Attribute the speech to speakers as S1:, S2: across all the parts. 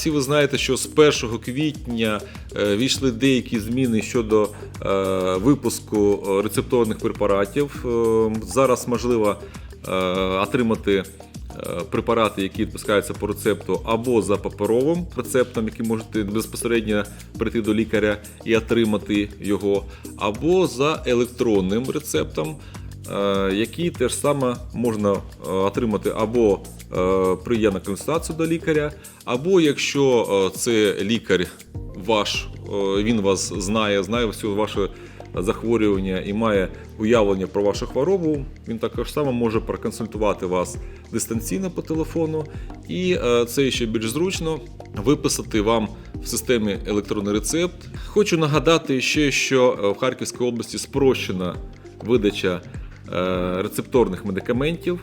S1: всі ви знаєте, що з 1 квітня е, війшли деякі зміни щодо е, випуску е, рецепторних препаратів. Зараз можливо отримати препарати, які відпускаються по рецепту, або за паперовим рецептом, який можете безпосередньо прийти до лікаря і отримати його, або за електронним рецептом. Які теж саме можна отримати або прийде на консультацію до лікаря, або якщо е, це лікар ваш, е, він вас знає, знає все ваше захворювання і має уявлення про вашу хворобу, він також само може проконсультувати вас дистанційно по телефону, і е, це ще більш зручно виписати вам в системі електронний рецепт. Хочу нагадати ще, що е, в Харківській області спрощена видача е, рецепторних медикаментів.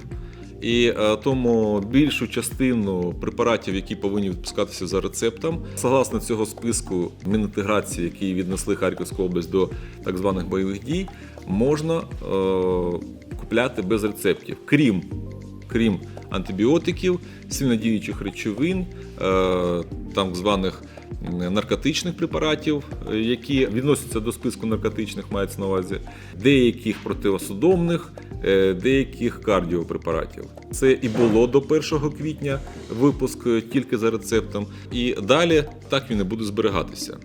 S1: І е, тому більшу частину препаратів, які повинні відпускатися за рецептом, согласно цього списку мінінтеграції, які віднесли Харківську область до так званих бойових дій, можна е, купляти без рецептів, крім, крім антибіотиків, сильнодіючих речовин, е, так званих наркотичних препаратів, е, які відносяться до списку наркотичних, мається на увазі, деяких противосудомних, е, деяких кардіопрепаратів. Це і було до 1 квітня випуск тільки за рецептом, і далі так він і буде зберігатися.